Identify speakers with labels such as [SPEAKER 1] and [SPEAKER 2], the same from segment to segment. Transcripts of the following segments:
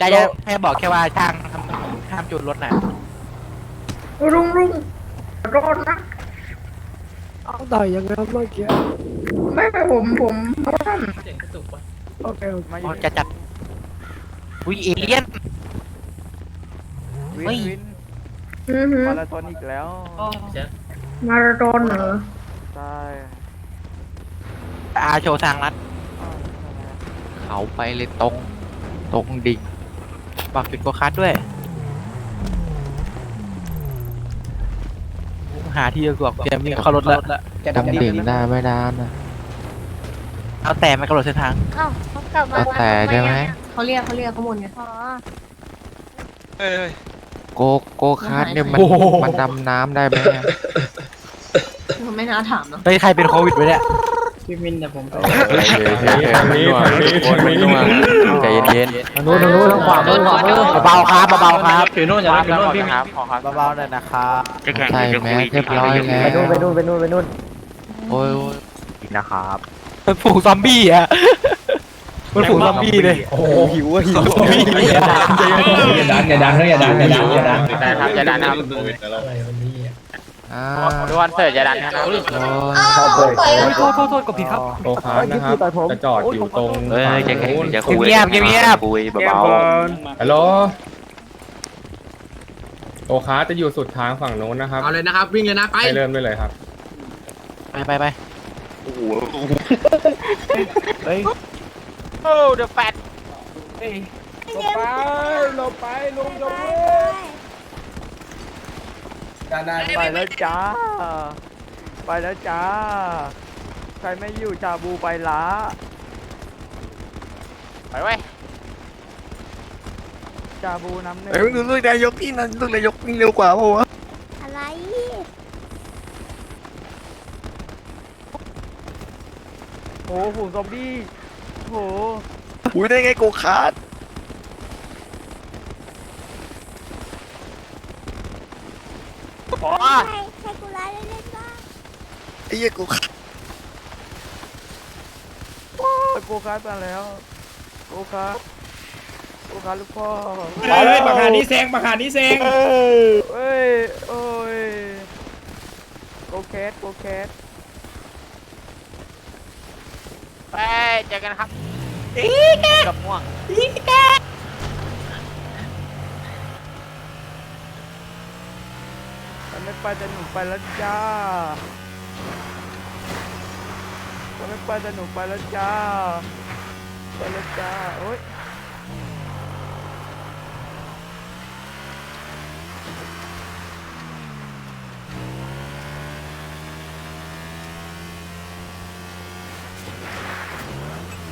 [SPEAKER 1] จะจะให้บอกแค่ว่าช่างห้ามห้ามจูนรถน่ะ
[SPEAKER 2] รุ่งรุ่งรอดนะ
[SPEAKER 3] เอาต่อยยังไงครับเมื่อกี้
[SPEAKER 2] ไม่ไปผมผมท่าน
[SPEAKER 3] โอเคโอเค
[SPEAKER 1] อ๋อจะจัดอุ้ยเอเลี่ยน
[SPEAKER 4] วิ
[SPEAKER 1] เฮ้
[SPEAKER 4] น
[SPEAKER 1] ย
[SPEAKER 4] วิน
[SPEAKER 2] อือหือ
[SPEAKER 4] มาราธอนอีกแล้ว
[SPEAKER 2] มาราธอนเหรอ
[SPEAKER 4] ใช่
[SPEAKER 1] อาโชว์ทางลัด
[SPEAKER 4] อ้าวทำไมอะ
[SPEAKER 1] เขาไปเลยตรง ตรงดิ่งฝากจุดโกคัสด้วย หาที่สะดวกเตรียมวิ่งเข้ารถแล้ว
[SPEAKER 5] ตรงดิ่งได้ไม่ได้นะ
[SPEAKER 1] เอาแต่ไม่กำหนดเส้นทาง
[SPEAKER 6] อ้าวเขากลับมา
[SPEAKER 5] แล้วแต่ใช่ไหม
[SPEAKER 6] เขาเรียกเขาเรียกเขาหมุนไง อ๋อ
[SPEAKER 5] โกโกคาร์ดเนี่ยมัน
[SPEAKER 1] โอ้โห
[SPEAKER 5] มันดำน้ำได้ไหมอะ
[SPEAKER 6] มันไม่น่าถามเนาะ
[SPEAKER 1] เฮ้ยใครเป็นโควิดไว้เนี่ย
[SPEAKER 3] พี่มินแต่ผมไป
[SPEAKER 5] เฮ้ยเฮ้ยเฮ้ยเฮ้ยมันหน่วงทุกคนมันหน่วงใจเย็น
[SPEAKER 3] ทางนู้นทางนู้นทางขวามือขวามือ
[SPEAKER 1] เบาๆครับเบาๆครับ
[SPEAKER 4] ถือนู่นอย่าถือนู่นพี่ครับขอครับ
[SPEAKER 1] เบาๆหน่อยนะครับ
[SPEAKER 5] ๆใส่แมสเรียบร้อยแล้
[SPEAKER 3] ไปนู่นไปนู่นไปนู่นไปนู่น
[SPEAKER 5] โอ้ยโอ้ย
[SPEAKER 4] นะครับ
[SPEAKER 1] เป็นฝูงซอมบี้อะมันฝูงซอมบี้เลย
[SPEAKER 3] โอ้หิวอะหิว
[SPEAKER 1] ซอมบี้อะ
[SPEAKER 7] อย่าดันอย่าดันอย่าดันอย่าดันอย่าดัน
[SPEAKER 4] ได้ครับจะดันครับ
[SPEAKER 3] อะไรวันนี้อะ
[SPEAKER 5] อ่า
[SPEAKER 4] ดูวันเสิร์ตจะดันะครับ
[SPEAKER 5] โอ้ย
[SPEAKER 6] โอ้ย
[SPEAKER 1] โทษโทษโทษกดผิดครับ
[SPEAKER 7] โตคาร์นะครับจะจอดอยู่ตรง
[SPEAKER 5] เฮ้ยจะแข่งจะคุย
[SPEAKER 1] เงียบเงียบ
[SPEAKER 5] คุย
[SPEAKER 4] เบา
[SPEAKER 5] เบา
[SPEAKER 7] ฮัลโหลโตคาจะอยู่สุดทางฝั่งโน้นนะครับ
[SPEAKER 8] เอาเลยนะครับ วิ่งเลยนะไป
[SPEAKER 7] ให้เริ่มได้เลยครับ
[SPEAKER 1] ไปไปไปโอ้โห
[SPEAKER 4] เฮ้ยโอ้เดอะแฟตไปลงไปลงลง แล้วจ้า ไปแล้วจ้า ใครไม่อยู่ชาบูไปละไปไว้ยชาบูน้ำหนึ่ง
[SPEAKER 8] เอ้ยดูเรื่องนายกนี่นะเรื่องนายกนี่เร็วกว่าเพราะว่า
[SPEAKER 6] อะไร
[SPEAKER 4] โอ้โหฝูงซอมบี้โอ้โห
[SPEAKER 8] อุ้ยได้ไงโกคาร์ด
[SPEAKER 4] อ๋อ
[SPEAKER 6] ใช่ใช่กูร้ายเล่นบ้าง
[SPEAKER 8] ไอ้เหี้ยโกคาร์ด
[SPEAKER 4] โกคาร์ดมาแล้วโกคาร์ดโกคาร์ดลูกพ่อ
[SPEAKER 7] เฮ้ยปากหานี้แซงปากหานี้แซง
[SPEAKER 4] เอ้ยโอ้ยโกแคทโกแคทไปเจอกันครับอีแกกับม่วงอีแกมัน ไม่ไปแต่หนูไปแล้วจ้ามันไม่ไปแต่หนูไปแล้วจ้า ไปแล้วจ้า โอ้ย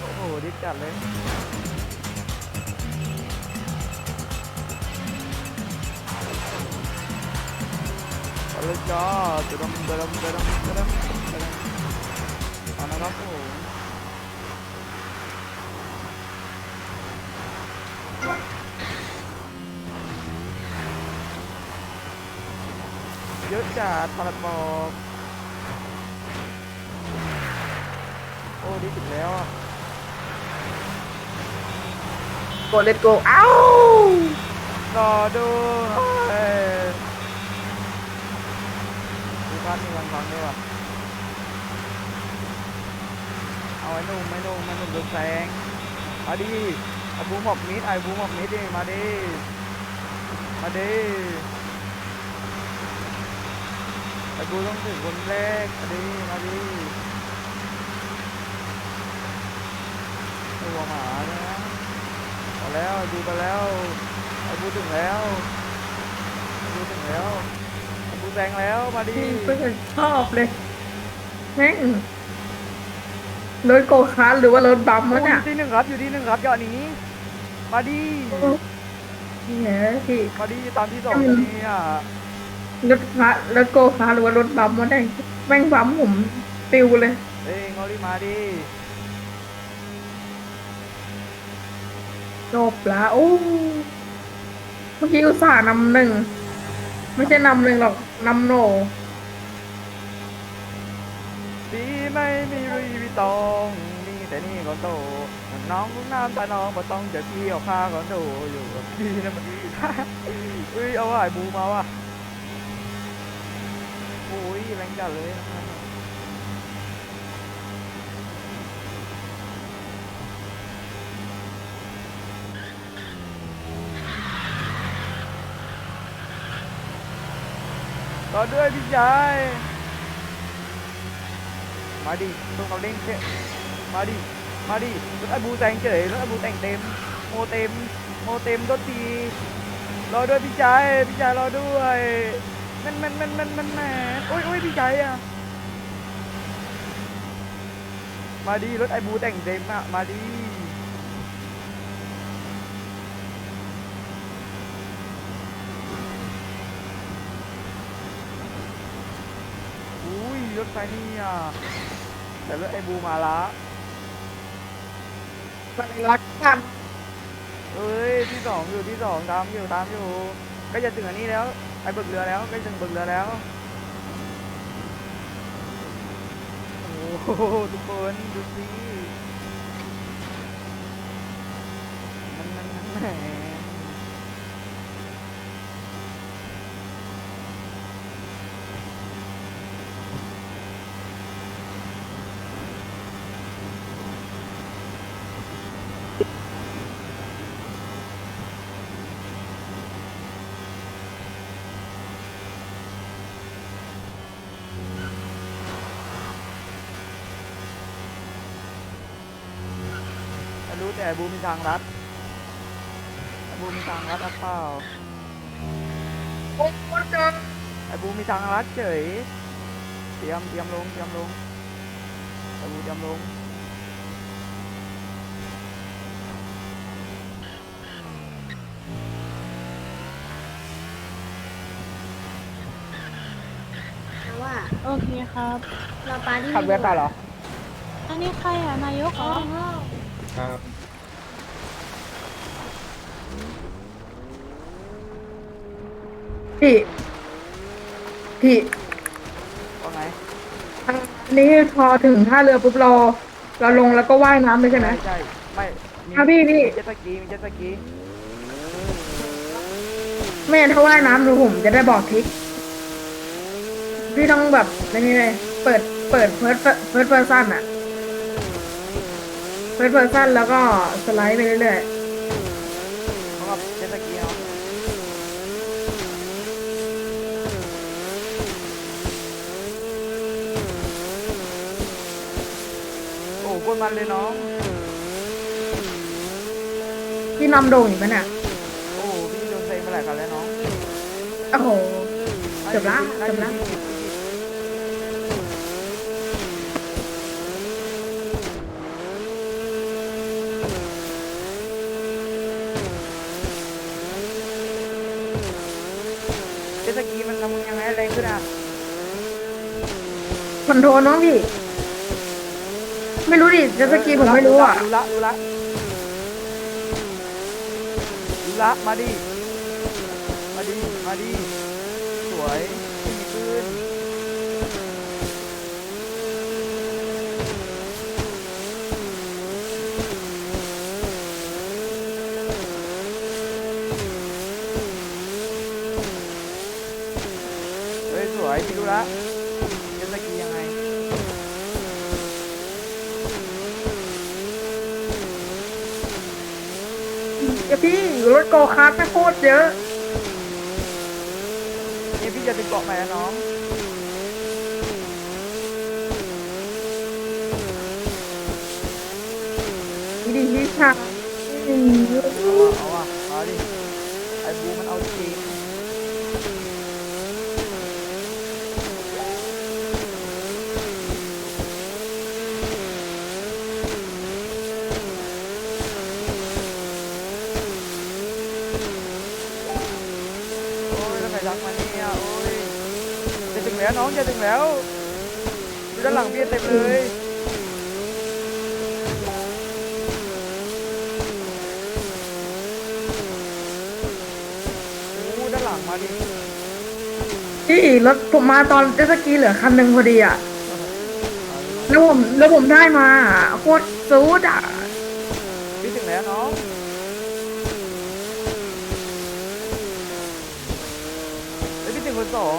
[SPEAKER 4] โอ้โหดิจัดเลย เลยจ้าจะดำจะดำจะดำจะดำจะดำเอานะครับผมเยอะจัดพลัดบอกโอ้ดิถึงแล้วอะ
[SPEAKER 2] กดเลตโกเอ้าร
[SPEAKER 4] อด้ วยดูบ้านมีวันฟังด้วยว่ะเอาไอ้นุ่มไอ้นุ่มไอ้นุ่มโดนแสงมาดิไอ้บูมหมอกมิดไอ้บูมหมอกมิดดิมาดิมาดิไอ้บูต้องถึงคนแรกมาดิมาดิตัวหมาเนี่ยนะเอแล้วไอ้บูไปแล้วไอ้บูถึงแล้วไอ้บูถึงแล้ว แซงแล้วมาดิ
[SPEAKER 2] พี่เพื่อนชอบเลยแม่งรถโกคาร์ทหรือว่ารถบัม
[SPEAKER 4] อ
[SPEAKER 2] วะเนี่ย
[SPEAKER 4] ยู่ที่หนึ่งครับอยู่ที่หนึ่งครับยอดนี้ มาดิ
[SPEAKER 2] เนี่ยพี่
[SPEAKER 4] มาดิตามที่สองนี่อะ
[SPEAKER 2] รถคาร์ทรถโกคาร์ทหรือว่ารถบัมวะเนี่ยแม่งบัมผมปิวเลย
[SPEAKER 4] เอ้ยงอรีมาดิ
[SPEAKER 2] จบละโอ้เมื่อกี้อุตส่าห์นำหนึ่ง ไม่ใช่นำหนึ่งหรอกนำโหน
[SPEAKER 4] ดีไม่มีรีวิตองมีแต่นี่ก็โตน้องน้ำตาน้องบ่ต้องจะพี่เอาข้าก้อนโดอยู่กับพี่นะมันอุ้ยเอาไอ้บูมาว่ะโอ้ยแรงจัดเลยนะ รอด้วยพี่ชายมาดิต้องเราเล่นเชมาดิมาดิรถไอบูแต่งเฉยรถไอบูแต่งเต็มโมเต็มโมเต็มรถทีรอด้วยพี่ชายพี่ชายรอด้วยมันมันมันมันมันแมันโอ้ยโอ้ยพี่ชายอะมาดิรถไอบูแต่งเต็มอะมาดิ อุ้ย รถไฟนี่อะแต่รถไอบูมาละ
[SPEAKER 2] ไปรักกัน
[SPEAKER 4] เอ้ยที่สองอยู่ที่สองตามอยู่ตามอยู่ก็จะถึงอันนี้แล้วไอเบิกเรือแล้วก็จะถึงเบิกเรือแล้วโอ้โหทุกคนดูสิมันมันมันแหม รู้แต่ไอบูมีทางลัดไอบูมีทางลัดหรือเปล่า
[SPEAKER 2] โอ้โหเจอ
[SPEAKER 4] ไอ้บูมีทางลัดเฉยเตรียมเตรียมลงเตรียมลงไอ้บูเตรียมลง
[SPEAKER 9] ว่า
[SPEAKER 10] โอเคครับ
[SPEAKER 9] เราปาที่
[SPEAKER 4] ขับเรือต่อเหรอ
[SPEAKER 10] อันนี้ใครอะ นายกเหรอ
[SPEAKER 7] ครับ
[SPEAKER 2] พี่ พี่
[SPEAKER 4] ว่าไง
[SPEAKER 2] ทางนี้พอถึงท่าเรือปุ๊บเราเราลงแล้วก็ว่ายน้ำเลยใช่ไหม
[SPEAKER 4] ใช่ไม่มี
[SPEAKER 2] อะพี่พี่
[SPEAKER 4] มีเจ็ตสกีมีเจ็ตสกี
[SPEAKER 2] ไม่งั้นถ้าว่ายน้ำดูผมจะได้บอกทริกพี่ต้องแบบในนี้เลยเปิดเปิดเฟิร์สเฟิร์สเพอร์ซันอะ เฟิร์สเพอร์ซันแล้วก็สไลด์ไปเรื่อย
[SPEAKER 4] เขากับเจตสกีเนาโอ้โหคนมันเลยน้อง
[SPEAKER 2] ๆพี่นำโด่งอยู่ปะเนี่ย
[SPEAKER 4] โอ้โหพี่โดนเซ็งไปหลายคันแล้วน้อง
[SPEAKER 2] โอ้โห จบละจบละ
[SPEAKER 4] เจ็ตสกีมันทำยังไงแรงขึ้นอะ
[SPEAKER 2] คอนโทรลน้องพี่ ไม่รู้ดิเจะสกีผมไม่รู้อะ
[SPEAKER 4] ดูละดูละดูละมาดิมาดิมาดิสวย พี่ดูละเจ็ตสกียังไง
[SPEAKER 2] เดี๋ยวพี่รถโกคาร์ทไม่โคตรเยอะ
[SPEAKER 4] นี่พี่จะติดเกาะใหม่แล้วน้อง
[SPEAKER 2] ดีพี่ชา
[SPEAKER 4] ถึงแล้วดูด้านหลังเบียดเต็มเลยด้านหลังมาดิ
[SPEAKER 2] ที่รถผมมาตอนเจสกีเหลือคันหนึ่งพอดีอะแล้วผมแล้วผมได้มาโคตรซูดอะ
[SPEAKER 4] พี่ถึงแล้วน้องแพี่ถึงคนสอง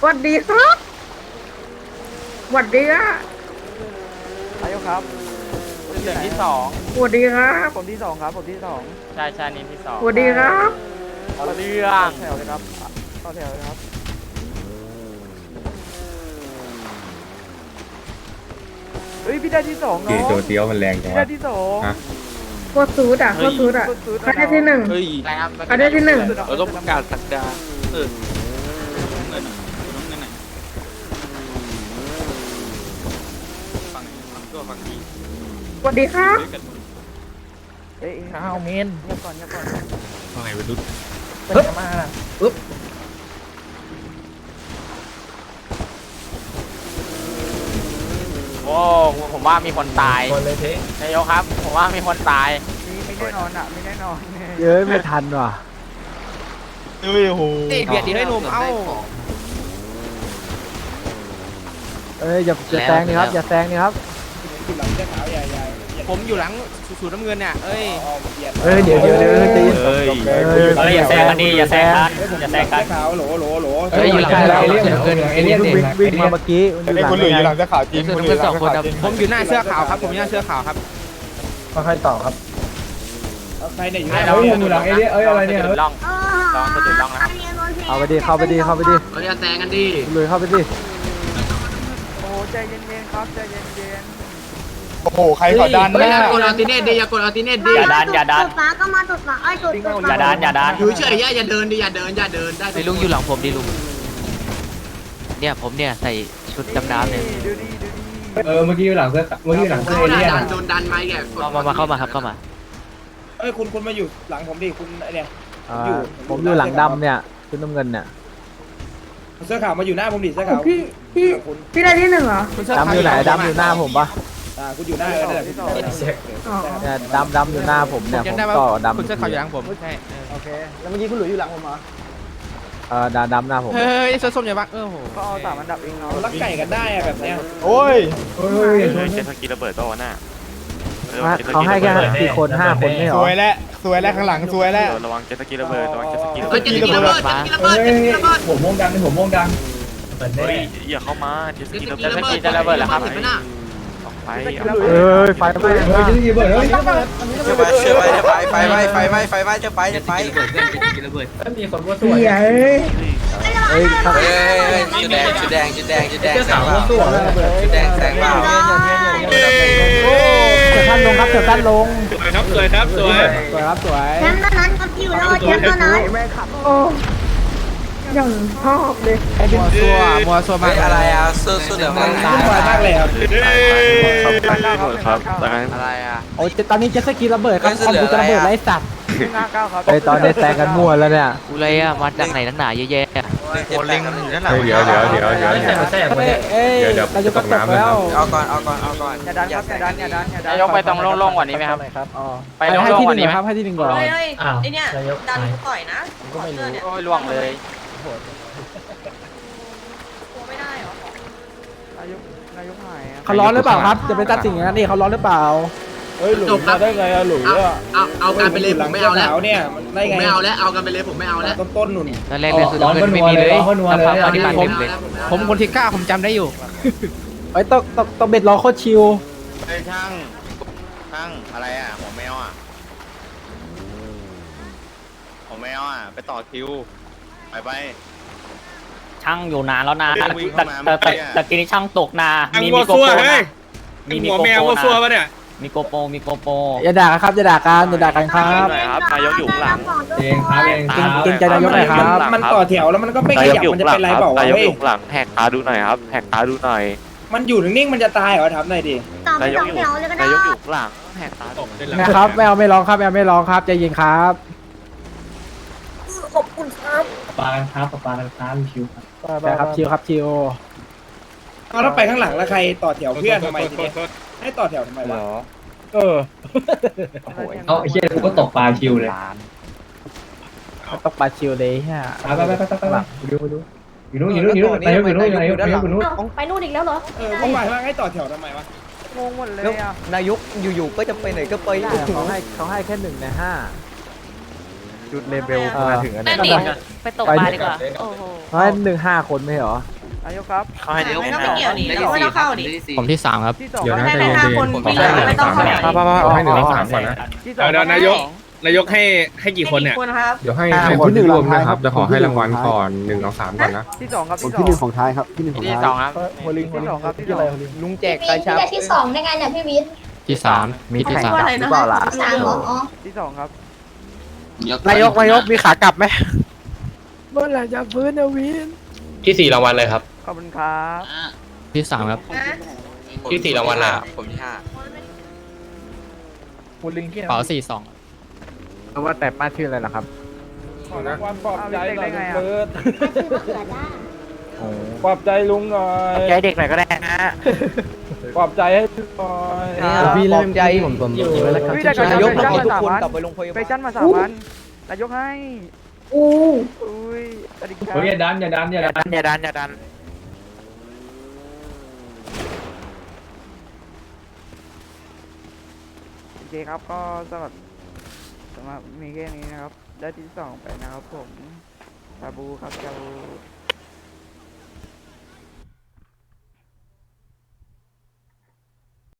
[SPEAKER 2] สวัสดีครับสวัสดีครับ
[SPEAKER 4] นายกครับ
[SPEAKER 11] เรื่องที่สอง
[SPEAKER 2] สวัสดีครับ
[SPEAKER 4] ผมที่สองครับผมที่สอง
[SPEAKER 11] ชายชานินที่สอง
[SPEAKER 2] สวัสดีครับ
[SPEAKER 11] เรื่อง
[SPEAKER 4] แถวเลยครับต่อแถวเลยครับเฮ้ยพี่ได้ที่สอง
[SPEAKER 7] กี่
[SPEAKER 4] เนาะ
[SPEAKER 7] ตัวเตี้ยวมันแรงจัง
[SPEAKER 4] พี่ได้
[SPEAKER 7] วะ
[SPEAKER 4] ที่สอง
[SPEAKER 7] ฮะ
[SPEAKER 2] โคตรซูดอะโคตรซูดอะ
[SPEAKER 4] สุดๆ
[SPEAKER 2] ใครได้ที่หนึ่ง
[SPEAKER 12] เฮ้ย
[SPEAKER 11] อะไรครับ
[SPEAKER 2] ใครได้ที่หนึ่ง
[SPEAKER 12] เราต้องประกาศสักดาเออเงินน้องเงินไหนฟังฟังตัวฟังดี
[SPEAKER 2] สวัสดีครับ
[SPEAKER 12] ด้วยกันหมด
[SPEAKER 4] เอ้ย
[SPEAKER 3] ข้าวเมน
[SPEAKER 4] เงียบก่อนเงียบก่อน
[SPEAKER 12] ว่าไงวะนุษย์
[SPEAKER 3] เป็นมาปึ๊บ
[SPEAKER 11] โอ้ผมว่ามีคนตาย
[SPEAKER 3] คนเลยเท
[SPEAKER 11] นายกครับ ผมว่ามีคนตาย
[SPEAKER 4] มีไม่แน่นอนอะไม่แน่นอน
[SPEAKER 3] เย้ยไม่ทันว่ะ
[SPEAKER 12] เฮ้ยโห
[SPEAKER 11] เบียดดีให้หนุ่มเอ้า
[SPEAKER 3] เอ้ยอย่าอย่าแซงนี่ครับ อย่าแซงนี่ครับ
[SPEAKER 11] ผมอยู่หลังสูน้ำเงินเนี่ยเอ้ย
[SPEAKER 3] เอ้ยเดี๋ยวเดี๋ยวเดี๋ยวใจเย็น
[SPEAKER 12] เฮ้ย
[SPEAKER 3] เอ้ย
[SPEAKER 11] เฮ้ยอย่าแซงกันดิอย่าแซงกันอย่าแซงกัน
[SPEAKER 3] เอ้ยอยู่หลังเราเรื่องเกินเอเลี่ยนวิ่งวิ่งมาเมื่อกี้มันอยู่หลังคนอื่นอยู่หลังจะ
[SPEAKER 11] จริงคนเพื่อนสองคนครับผมอยู่หน้าเสื้อขาวครับผมอยู่หน้าเสื้อขาวครับ
[SPEAKER 3] ค่อยๆต่อครับ
[SPEAKER 11] ใครเนี่ยอยู่หน้าอยู่หลังเอเลี่ยเอ้ยอะไรเนี่ยล่อง
[SPEAKER 9] เออ
[SPEAKER 11] ลองสะดุดลองนะครับ
[SPEAKER 9] อันนี้โดนแทง
[SPEAKER 3] เข้าไปดิเข้าไปดิเข้าไปดิ
[SPEAKER 13] เราจะแซงกันดิ
[SPEAKER 3] ลุยเข้าไปดิ
[SPEAKER 4] โอ้ใจเย็นๆครับใจเย็น
[SPEAKER 3] โอ้โห ใครขอดัน
[SPEAKER 13] เฮ้ยอย่ากดอัลติเนตดิอย่ากดอัลติเนตดิ
[SPEAKER 11] อย่าดันอย่าดัน
[SPEAKER 9] ตดฟ้าก็มาตดฟ้าไอ้ยตดตดฟ้า
[SPEAKER 11] อย่าดันอย่าดัน
[SPEAKER 13] อยู่เฉยๆอย่าอย่าเดินดิอย่าเดินอย่าเดินได้
[SPEAKER 11] ไอ้ลุงอยู่หลังผมดิลุง เนี่ยผมเนี่ยใส่ชุดดำน้ำเนี่ย
[SPEAKER 4] ดูดีดูดี
[SPEAKER 7] เออเมื่อกี้อยู่หลังเสื้อเมื่อกี้อยู่หลังเสื้อ
[SPEAKER 13] เข้า
[SPEAKER 7] เอ
[SPEAKER 13] หน้า
[SPEAKER 7] เลี่ยน
[SPEAKER 13] ดันโดนดันไหมแกกด
[SPEAKER 11] มามาเข้ามาครับเข้ามา
[SPEAKER 7] เอ้ยคุณคุณมาอยู่หลังผมดิคุณไอเนี่ย
[SPEAKER 3] อ่าผมอยู่หลังดำเนี่ยชุดน้ำเงินเนี่ย
[SPEAKER 7] เสื้อขาวมาอยู่หน้าผมดิเสื้อขาว
[SPEAKER 2] พี่พี่พี่ได้ที่หนึ่งเหรอ
[SPEAKER 3] ดำอยู่ไหนดำอยู่หน้าผมปะ
[SPEAKER 7] อ่าคุณอยู่หน้าเออนั่นแหละคุณ
[SPEAKER 2] อ๋อ
[SPEAKER 3] เนี่ยดำดำอยู่หน้าผมเนี่ยผมต่อดำ
[SPEAKER 11] คุณเสื้อขาวอยู่หลังผมใช่
[SPEAKER 3] โอเค แล้วเมื่อกี้คุณหลุยอยู่หลังผมเหรอ เออดำดำหน้าผม
[SPEAKER 11] เฮ้ยเสื้อส้มอย่าบักเออโห
[SPEAKER 4] ก็เอาสามอันดับเองเนาะ
[SPEAKER 7] รักไก่กันได้อะแบบเนี้ย
[SPEAKER 3] โอ้ย
[SPEAKER 12] เจ็ตสกีระเบิดตัวหน้า
[SPEAKER 3] เขาให้แค่กี่คนห้าคนไม่เหรอ
[SPEAKER 12] สวยแล้วสวยแล้วข้างหลังสวยแล้วระวังเจ็ตสกีระเบิดระวังเจ็ตสกีระ
[SPEAKER 13] เฮ้
[SPEAKER 12] เบิ
[SPEAKER 13] ย
[SPEAKER 12] ด
[SPEAKER 13] จะกินระเบิดจะกินระเบิดจะกินระเบิด
[SPEAKER 7] ผมม่วงดังผมม่วงดัง
[SPEAKER 12] เฮ้ยอย่าเข้ามาเจ็ตส
[SPEAKER 13] จะ
[SPEAKER 12] กี
[SPEAKER 13] กิน
[SPEAKER 12] ระเบิด
[SPEAKER 13] ระเบิดจะระเบิดแล้วครับเห็น ไหมน่ะ
[SPEAKER 12] ออกไป
[SPEAKER 3] เอ้ยไฟไหม้
[SPEAKER 7] เฮ้ยจะระเบิดเฮ้ย
[SPEAKER 13] เชื่อไปเชื่อไปจะไปไฟไหม้ไฟไหม้ไฟไหม้จะไปจะไป
[SPEAKER 7] มีคนว่าส
[SPEAKER 2] เสี
[SPEAKER 7] วย
[SPEAKER 2] ยเอ้ย
[SPEAKER 3] เฮ้ยครับ
[SPEAKER 13] เฮ้ยชุดแดงชุดแดงชุดแดงชุดแดงแซงเปล่าชุดแดงแซงเปล่า
[SPEAKER 3] เสือท่านลงครับเสือท่านลง
[SPEAKER 12] ครับสวยครับสวย
[SPEAKER 3] สวยครับสวย
[SPEAKER 9] แชมป์ตอนนั้นครับอยู่รอแชมป์ตอนนั้น
[SPEAKER 2] โอ้ อย่างชอบเลย
[SPEAKER 11] มัวซัวมัวซัวมาก
[SPEAKER 13] อะไรอะสู้สู้เหลืองมัน
[SPEAKER 7] สวยมากเลยครับ
[SPEAKER 12] ครับดังนั้น
[SPEAKER 11] อะไรอะ
[SPEAKER 3] โอ้ยตอนนี้เจ็ตสกีระเบิดครับคอมกูจะระเบิดไรสัตว์
[SPEAKER 4] หน้าเก้าครับ
[SPEAKER 3] ไอตอนนี้แซงกันมั่วแล้วเนี่ย
[SPEAKER 11] กูเลยอะมาจากไหนนักหนาเยอะแยะ
[SPEAKER 13] โคนเล็งอยู่นั่นแหละ
[SPEAKER 7] เดี๋ยวเดี๋ยวเดี๋ยวเดี๋ยวเดี๋ยว
[SPEAKER 3] เอ้ยเอ้ย
[SPEAKER 7] เดี๋ยวเดี๋ยว
[SPEAKER 3] เราจะก็ตก
[SPEAKER 7] ตกน้ำ
[SPEAKER 3] แล้ว
[SPEAKER 13] เอาก่อนเอาก่อนเอาก่อน
[SPEAKER 4] อย่าดันครับอย่าดันอย่าดันอย่าดัน
[SPEAKER 11] นายกไปตรงโล่งๆกว่านี้ไหมครับ
[SPEAKER 3] ครับอ๋อ
[SPEAKER 11] ไปโล่งๆกว่านี้ไหม
[SPEAKER 3] ครับให้ที่หนึ่งก่อน
[SPEAKER 10] เฮ้ยเฮ้ยไอเนี่ยดันกูต่อยนะ
[SPEAKER 3] ผมก็ไม่รู้
[SPEAKER 11] โอ้ยล่วงเลย
[SPEAKER 10] กูไม่ได้เหรอ
[SPEAKER 4] นายกนายกหายอะ
[SPEAKER 3] เขาร้อนหรือเปล่าครับจะไปตัดสิ่งอย่างนั้นนี่เขาร้อนหรือเปล่า
[SPEAKER 13] จบครับได้ไงอะหลุยเอาเอากันไปเลยผมไม่เอาแล้ว
[SPEAKER 7] เนี่ยมัน
[SPEAKER 13] ผ
[SPEAKER 7] ได้
[SPEAKER 13] ม
[SPEAKER 7] ไง
[SPEAKER 13] ไม่เอาแล้ว เอากันไปเลยผมไม่เอาแล้ว
[SPEAKER 7] ต้นต้นหนุน
[SPEAKER 11] ตอนแรกเลยสุดเงินไม่มีเลย
[SPEAKER 7] ร้อนนัวเลย
[SPEAKER 11] รับความปฏิบัติ
[SPEAKER 13] ผ
[SPEAKER 11] เต็
[SPEAKER 13] ม
[SPEAKER 11] มเลย ผมคนที่เก้าผมจำได้อยู่
[SPEAKER 3] ไอ้ยต้องต้องต้องเบ็ดรอโคตรชิว
[SPEAKER 12] เฮ้ยช่างช่างอะไรอะหัวแมวอะหัวแมวอะ ไปต่อคิว ไปไป
[SPEAKER 11] ช่างอยู่นานแล้วนะ
[SPEAKER 12] เรื่องวิ่ง
[SPEAKER 11] แต่
[SPEAKER 12] เข้ามา
[SPEAKER 11] แต่แต่
[SPEAKER 12] เมื่อกี้อะ
[SPEAKER 11] แต่กินช่างตกนามีมีโกโปรนะมีมีโกโปรนะมีโกโปรมีโกโปร
[SPEAKER 3] อย่าด่ากันครับอย่าด่ากันอย่าด่ากันครับ
[SPEAKER 12] ครับนายกอยู่ข้างหลัง
[SPEAKER 7] เองครับเอง
[SPEAKER 3] เกรงเกรงใจนายกหน่อยครับ
[SPEAKER 7] มันต่อแถวแล้วมันก็ไม่ขยับมันจะเป็นไรเปล่าวะเฮ้ย
[SPEAKER 12] หลังแหกตาดูหน่อยครับแหกตาดูหน่อย
[SPEAKER 7] มันอยู่นิ่งๆมันจะตายเหรอถามหน่อยดิ
[SPEAKER 9] ต่อไปสองแถวเลยก็ได้
[SPEAKER 12] นายกอยู่ข้างหลังแหกตาดู
[SPEAKER 3] นะครับไม่เอาไม่ร้องครับไม่เอาไม่ร้องครับใจเย็นครับ
[SPEAKER 9] ขอบคุณครับ
[SPEAKER 7] ปลากันครับปลากันครับคิว
[SPEAKER 3] ใช่ครับชิวครับชิว
[SPEAKER 7] เอาแล้วไปข้างหลังแล้วใครต่อแถวเพื่อนทำไมทีนี้ให้ต่อแถวทำไมวะ
[SPEAKER 3] เออ
[SPEAKER 7] เอาไอ้เหี้ยกูก็ตกปลาคิวเลย
[SPEAKER 3] ต้องปาชิวเลยฮะ
[SPEAKER 7] ไปไปไปไปไปดูดูอยู่นู้นอยู่นู้นอยู่นู้นนายกอยู่นู้นนายกนายกอยู่นู้น
[SPEAKER 9] เอ้าไปนู่นอีกแล้วเหรอ
[SPEAKER 7] เออผมหมายว่าให้ต่อแถวทำไมวะ
[SPEAKER 4] งงหมดเลยอะ
[SPEAKER 3] นายกอยู่ๆก็จะไปไหนก็ไปเขาให้เขาให้แค่หนึ่งในห้า
[SPEAKER 7] จุดเลเวลมาถึงอัน
[SPEAKER 10] นั่
[SPEAKER 7] นี้
[SPEAKER 10] นดิไปตกปลาดีกว่า โอ้โห
[SPEAKER 7] ให้หนึ่งห้าคนไม่เหรอ
[SPEAKER 4] นายกครับ
[SPEAKER 14] เขาให้เดี๋ยว
[SPEAKER 10] ไม่ต้องไปเกี่ยวดิเราไม่ต้องเข้าดิ
[SPEAKER 15] ผมที่สามครับ
[SPEAKER 4] ที่สอง
[SPEAKER 7] เดี๋ยวนะ
[SPEAKER 10] ได้แต่ห้าคนวิ่งเลยไม่ต้องเข้า
[SPEAKER 7] ป้าป้าป้าเอาให้หนึ่งสามก่อนนะ
[SPEAKER 4] ที่สอง
[SPEAKER 16] เดี๋ยวนายก นายกให้ให้กี่คนเนี่ย
[SPEAKER 10] คนครับ
[SPEAKER 7] เดี๋ยวให้ให้คนที่รวมนะครับจะขอให้รางวัลก่อนหนึ่งสองสามก่อนนะ
[SPEAKER 4] ที่สองครับ
[SPEAKER 7] ผม
[SPEAKER 4] ที่
[SPEAKER 7] ที่หนึ่ง
[SPEAKER 4] ส
[SPEAKER 7] ข
[SPEAKER 4] อง
[SPEAKER 7] องท้ายครับที่หนึ่งของ
[SPEAKER 14] ที่
[SPEAKER 7] ท้าย
[SPEAKER 14] สองครับ
[SPEAKER 7] โฮลิง
[SPEAKER 4] ที่สองครับที่ส
[SPEAKER 7] ที่
[SPEAKER 4] อ
[SPEAKER 7] อะไร
[SPEAKER 4] ง
[SPEAKER 7] โฮลิง
[SPEAKER 9] ลุงแจกกระชับที่สองได้ไงเนี่ยพี่วิทย์
[SPEAKER 15] ที่สามมีที่สาม
[SPEAKER 10] ว่าอะไรนะ
[SPEAKER 9] สามเหรออ๋อ
[SPEAKER 4] ที่สองครับ
[SPEAKER 7] นายกนายกมีขากลับไหม
[SPEAKER 15] ที่สี่รางวัลเลยครับ
[SPEAKER 4] ขอบคุณครับ
[SPEAKER 15] ที่สามครับ
[SPEAKER 10] นะ
[SPEAKER 15] ที่สี่รางวัลเลย
[SPEAKER 14] ผมที่ห้า
[SPEAKER 7] โฮลิงที่
[SPEAKER 15] เป๋าสี่สอง
[SPEAKER 7] ว่าแต่ป้าชื่ออะไรล่ะครับ
[SPEAKER 4] ขอรางวัลปลอบใจหน่อยเบิร์ด
[SPEAKER 9] ชื่อมะเขือจ้า
[SPEAKER 4] ปลอบใจลุงหน่อย
[SPEAKER 7] ใจเด็กหน่อยก็ได้นะ
[SPEAKER 4] ปลอบใจให้หน่อย
[SPEAKER 7] พี่เริ่มใจผมผมจริงๆแล้วครับ
[SPEAKER 4] พี่ได้กระ
[SPEAKER 7] นายก
[SPEAKER 4] ชับ
[SPEAKER 7] ทุก
[SPEAKER 4] สาม
[SPEAKER 7] คน
[SPEAKER 4] วัน
[SPEAKER 7] กลับไปโรงพยา
[SPEAKER 4] ไป
[SPEAKER 7] บาล
[SPEAKER 4] ชั้นมาสามวันนายกให้
[SPEAKER 9] อู้
[SPEAKER 4] อุ้ยสวัสดีครับ
[SPEAKER 7] เฮ้ยอย่าดันอย่าดันอย่าดันอย่าดันอย่าดัน
[SPEAKER 4] โอเคครับก็สำหรับสำหรับมีแค่นี้นะครับ ได้ที่สองไปนะครับผมชาบูครับชาบู